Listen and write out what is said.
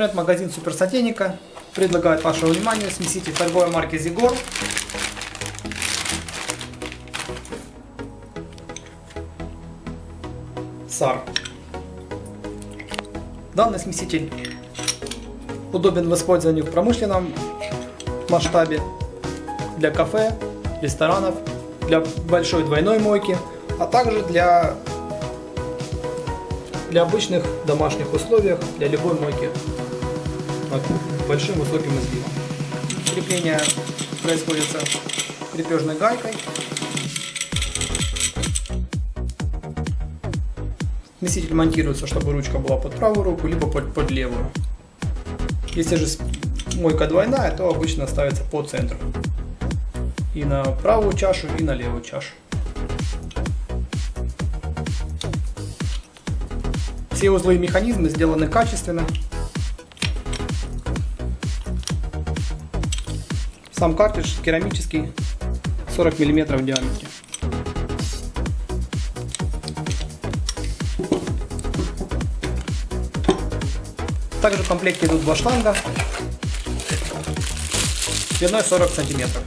Интернет-магазин Суперсотейника предлагает вашему вниманию смеситель торговой марки Zigor. SAR. Данный смеситель удобен в использовании в промышленном масштабе, для кафе, ресторанов, для большой двойной мойки, а также для, для обычных домашних условиях, для любой мойки над большим высоким изгибом. Крепление производится крепежной гайкой. Смеситель монтируется, чтобы ручка была под правую руку, либо под, под левую. Если же мойка двойная, то обычно ставится по центру. И на правую чашу, и на левую чашу. Все узлы и механизмы сделаны качественно. Сам картридж керамический, 40 мм в диаметре. Также в комплекте идут два шланга длиной 40 сантиметров.